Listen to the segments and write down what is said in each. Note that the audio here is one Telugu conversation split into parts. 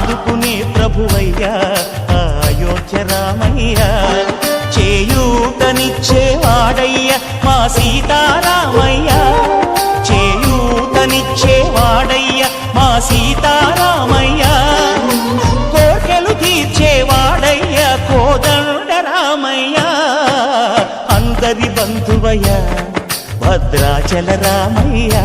ఆదుకునే ప్రభువయ్యా అయోధ్య రామయ్య. చేయూతనిచ్చేవాడయ్య మా సీతారామయ్య. చేయూతనిచ్చేవాడయ్య మా సీతారామయ్య. కోటలు తీర్చేవాడయ్య కోదండ రామయ్య. అందరి బంధువయ్య భద్రాచల రామయ్యా.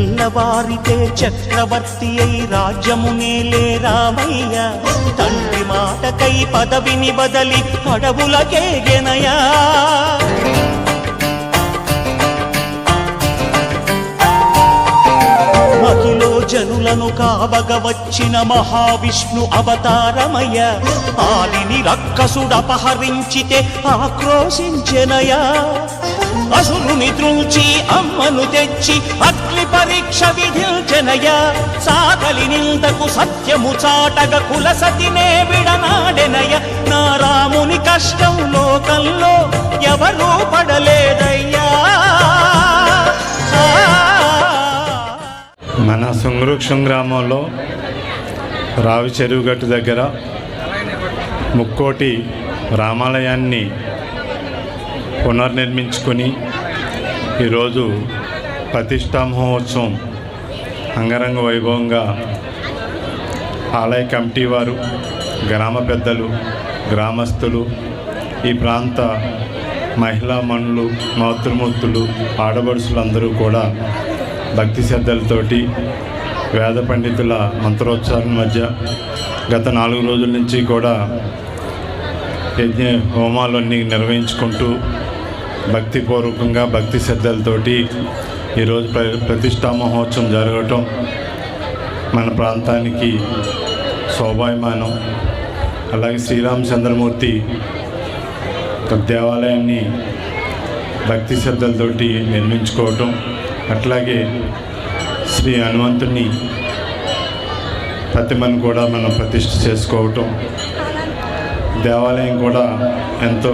తెల్లవారితే చక్రవర్తి అయి రాజ్యమునేలే రామయ్య. తండ్రి మాటకై పదవిని బదలి అడవులకేగెనయా జనులను కావగ వచ్చిన మహావిష్ణు అవతారమయ్య. ఆలిని రక్కసుడపహరించితే ఆక్రోశించెనయా అసురుని త్రుంచి అమ్మను తెచ్చి అగ్ని పరీక్ష విధించెనయా సాగలి నిందకు సత్యము చాటగ కులసతినే విడనాడెనయ నా రాముని కష్టం లోకంలో ఎవరూ పడలేదయ్యా. సుంగృక్షం గ్రామంలో రావి చెరువు గట్టు దగ్గర ముక్కోటి రామాలయాన్ని పునర్నిర్మించుకొని ఈరోజు ప్రతిష్టా మహోత్సవం అంగరంగ వైభవంగా ఆలయ కమిటీ వారు గ్రామ పెద్దలు గ్రామస్తులు ఈ ప్రాంత మహిళా మనులు మాతృమూర్తులు ఆడబడుసులు అందరూ కూడా భక్తి శ్రద్ధలతోటి వేద పండితుల మంత్రోచ్చారణ మధ్య గత నాలుగు రోజుల నుంచి కూడా యజ్ఞ హోమాలన్నీ నిర్వహించుకుంటూ భక్తిపూర్వకంగా భక్తి శ్రద్ధలతోటి ఈరోజు ప్ర ప్రతిష్టా మహోత్సవం జరగటం మన ప్రాంతానికి శోభాయమానం. అలాగే శ్రీరామచంద్రమూర్తి ఒక దేవాలయాన్ని భక్తి శ్రద్ధలతోటి నిర్మించుకోవటం. అట్లాగే శ్రీ హనుమంతుని ప్రతిమను కూడా మనం ప్రతిష్ఠ చేసుకోవటం. దేవాలయం కూడా ఎంతో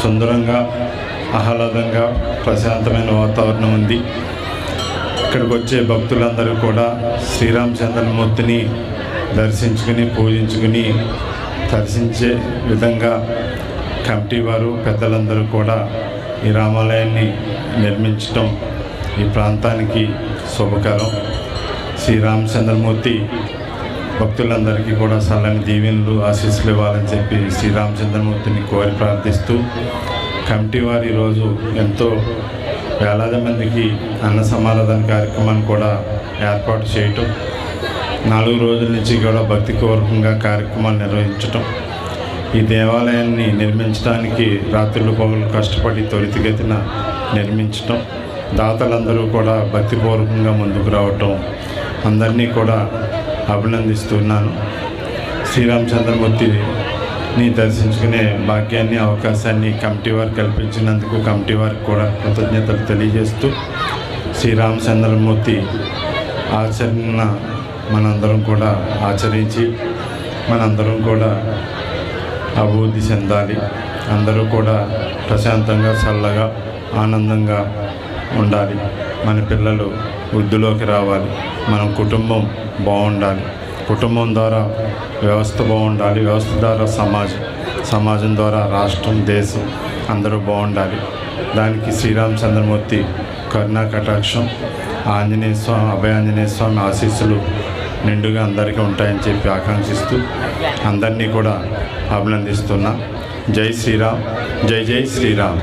సుందరంగా ఆహ్లాదంగా ప్రశాంతమైన వాతావరణం ఉంది. ఇక్కడికి వచ్చే భక్తులందరూ కూడా శ్రీరామచంద్రమూర్తిని దర్శించుకుని పూజించుకుని దర్శించే విధంగా కమిటీ వారు పెద్దలందరూ కూడా ఈ రామాలయాన్ని నిర్మించటం ఈ ప్రాంతానికి శుభకరం. శ్రీరామచంద్రమూర్తి భక్తులందరికీ కూడా చల్లని దీవెనలు ఆశీస్సులు ఇవ్వాలని చెప్పి శ్రీరామచంద్రమూర్తిని కోరి ప్రార్థిస్తూ కమిటీ వారు ఈరోజు ఎంతో వేలాది మందికి అన్న సమారాధన కార్యక్రమాన్ని కూడా ఏర్పాటు చేయటం నాలుగు రోజుల నుంచి కూడా భక్తి పూర్వకంగా కార్యక్రమాలు నిర్వహించటం ఈ దేవాలయాన్ని నిర్మించడానికి రాత్రులు పౌరులు కష్టపడి త్వరితగతిన నిర్మించటం దాతలందరూ కూడా భక్తిపూర్వకంగా ముందుకు రావటం అందరినీ కూడా అభినందిస్తున్నాను. శ్రీరామచంద్రమూర్తిని దర్శించుకునే భాగ్యాన్ని అవకాశాన్ని కమిటీ వారు కల్పించినందుకు కమిటీ వారికి కూడా కృతజ్ఞతలు తెలియజేస్తూ శ్రీరామచంద్రమూర్తి ఆచరణ మనందరం కూడా ఆచరించి మనందరం కూడా అభివృద్ధి చెందాలి. అందరూ కూడా ప్రశాంతంగా చల్లగా ఆనందంగా ఉండాలి. మన పిల్లలు వృద్ధిలోకి రావాలి. మన కుటుంబం బాగుండాలి. కుటుంబం ద్వారా వ్యవస్థ బాగుండాలి. వ్యవస్థ ద్వారా సమాజం సమాజం ద్వారా రాష్ట్రం దేశం అందరూ బాగుండాలి. దానికి శ్రీరామచంద్రమూర్తి కరుణా కటాక్షం ఆంజనేయ స్వామి అభయాంజనేయ స్వామి ఆశీస్సులు నిండుగా అందరికీ ఉంటాయని చెప్పి ఆకాంక్షిస్తూ అందరినీ కూడా అభినందిస్తున్నా. జై శ్రీరామ్ జై జై శ్రీరామ్.